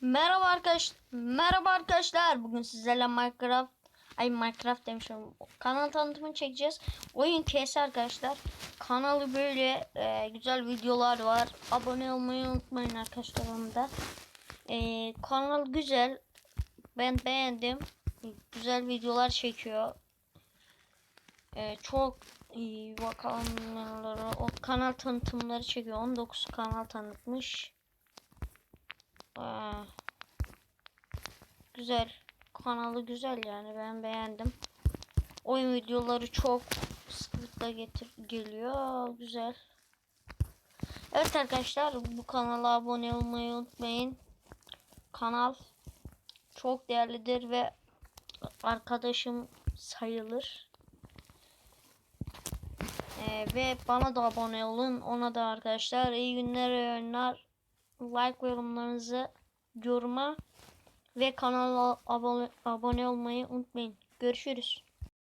Merhaba arkadaş, merhaba arkadaşlar. Bugün sizlerle Minecraft, ay Minecraft demişim. Kanal tanıtımını çekeceğiz. Oyun kes arkadaşlar. Kanalı böyle e, güzel videolar var. Abone olmayı unutmayın arkadaşlar onu da. E, kanal güzel. Ben beğendim. Güzel videolar çekiyor. E, çok iyi bakalım o kanal tanıtımları çekiyor. 19 kanal tanıtmış. Aa, güzel. Kanalı güzel yani ben beğendim. Oyun videoları çok sıklıkla getir geliyor. Güzel. Evet arkadaşlar bu kanala abone olmayı unutmayın. Kanal çok değerlidir ve arkadaşım sayılır. Ee, ve bana da abone olun. Ona da arkadaşlar iyi günler, iyi oyunlar. Like ve yorumlarınızı yoruma ve kanala abone, abone olmayı unutmayın. Görüşürüz.